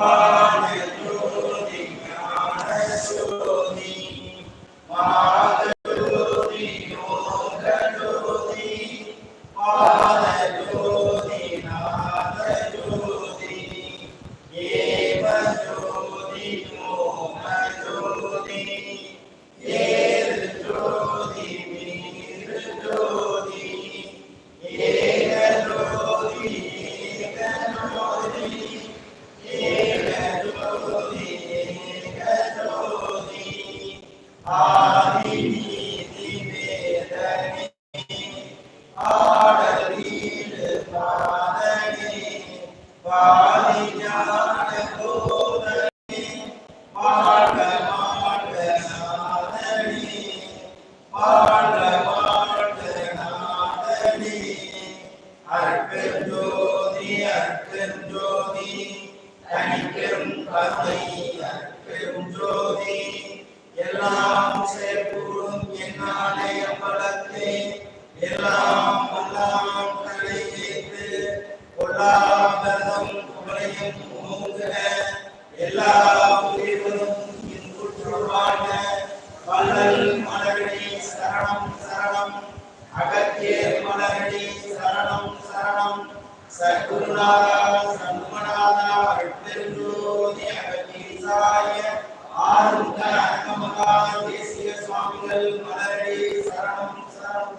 Amen. ஆறுங்க தேசிய சுவாமிகள் மலரடி சரணம் சரணம்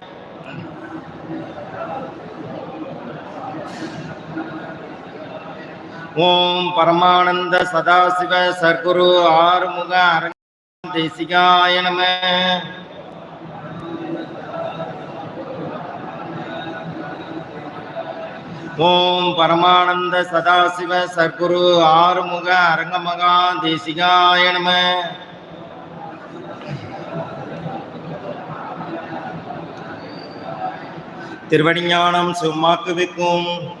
ஓம் பரமானந்த சதாசிவ சர்க்குரு ஆறுமுக அரங்க தேசிகாய நம. ஓம் பரமானந்த சதாசிவ சர்க்குரு ஆறுமுக அரங்கமகா தேசிகாய நம. திருவடிஞானம் சும்மாக்குவிக்கும்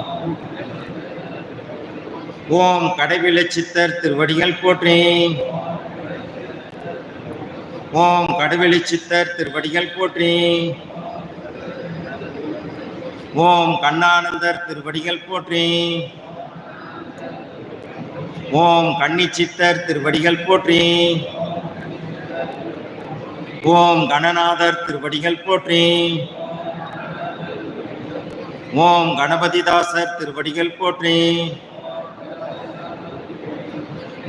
ஓம் கடைவிலை சித்தர் திருவடிகள் போற்றி. ஓம் கடைவெளி சித்தர் திருவடிகள் போற்றி. ஓம் கண்ணானந்தர் திருவடிகள் போற்றி. ஓம் கன்னி சித்தர் திருவடிகள் போற்றி. ஓம் கணநாதர் திருவடிகள் போற்றி. ஓம் கணபதிதாசர் திருவடிகள் போற்றி.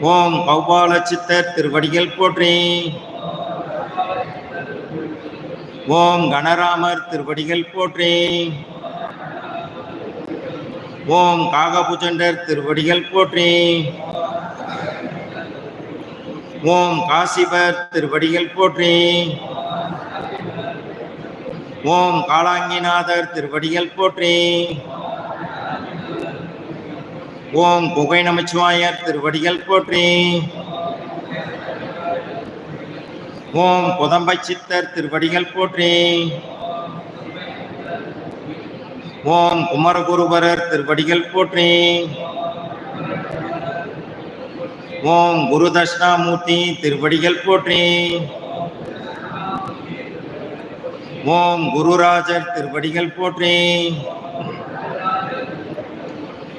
ஓம் கௌபால சித்தர் திருவடிகள் போற்றி. ஓம் கணராமர் திருவடிகள் போற்றி. ஓம் காகபுஜண்டர் திருவடிகள் போற்றி. ஓம் காசிபர் திருவடிகள் போற்றி. ஓம் காளாங்கிநாதர் திருவடிகள் போற்றி. ஓம் புகை நமச்சிவாயர் திருவடிகள் போற்றி. ஓம் புதம்பை சித்தர் திருவடிகள் போற்றி. ஓம் குமரகுருபரர் திருவடிகள் போற்றி. ஓம் குரு தட்சிணாமூர்த்தி திருவடிகள் போற்றி. ஓம் குருராஜர் திருவடிகள் போற்றி.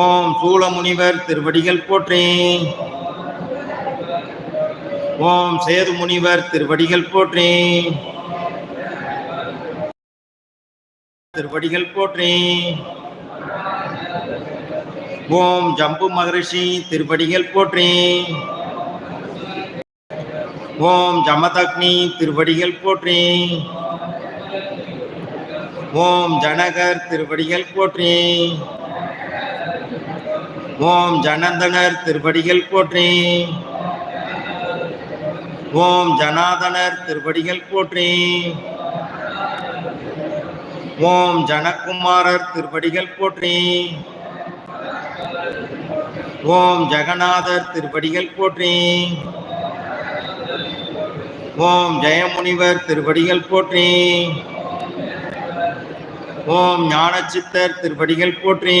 ஓம் சூளமுனிவர் திருவடிகள் போற்றி. ஓம் சேது முனிவர் திருவடிகள் போற்றி. திருவடிகள் போற்றி. ஓம் ஜம்பு மகரிஷி திருவடிகள் போற்றி. ஓம் ஜமதக்னி திருவடிகள் போற்றி. ஓம் ஜனகர் திருவடிகள் போற்றி. ஓம் ஜனந்தனர் திருப்படிகள் போற்றி. ஓம் ஜனாதனர் திருப்படிகள் போற்றி. ஓம் ஜனகுமாரர் திருப்படிகள் போற்றி. ஓம் ஜெகநாதர் திருப்படிகள் போற்றி. ஓம் ஜெயமுனிவர் திருப்படிகள் போற்றி. ஓம் ஞானச்சித்தர் திருப்படிகள் போற்றி.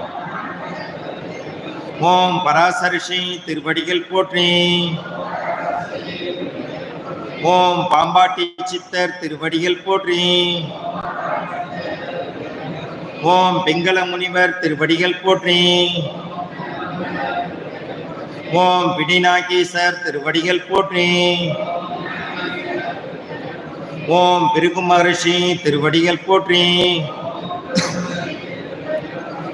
ஓம் பராசரிஷி திருவடிகள் போற்றி. ஓம் பாம்பாட்டி சித்தர் திருவடிகள் போற்றி. ஓம் பிங்கள முனிவர் திருவடிகள் போற்றி. ஓம் பிடிநாகீசர் திருவடிகள் போற்றி. ஓம் பிருகுமரிஷி திருவடிகள் போற்றி.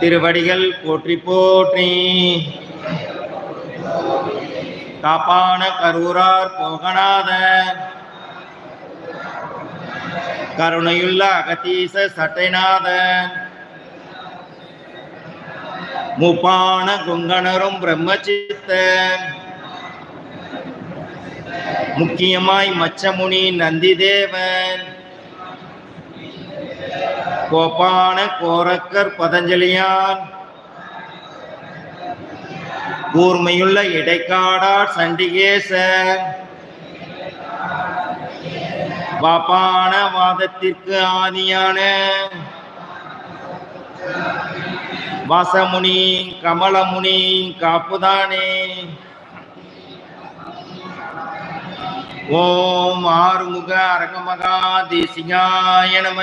திருவடிகள் போற்றி போற்றி. காப்பான கரூரார் போகநாத கருணையுள்ள அகதீச சட்டைநாதன் முப்பான குங்கணரும் பிரம்மச்சித்த. முக்கியமாய் மச்சமுனி நந்திதேவன். கோபான கோரக்கர் பதஞ்சலியான். கூர்மையுள்ள இடைக்காடார் சண்டிகேசன் பாப்பான வாதத்திற்கு ஆதியான. வாசமுனி கமலமுனி காப்புதானே. ஓம் ஆறுமுக அரங்கமகா தேசிகாய நம.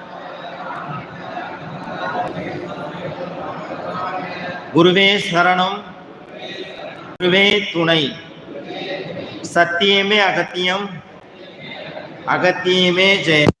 குருவே சரணம். குருவே துணை. சத்தியமே அகத்தியம். அகத்தியமே ஜெயம்.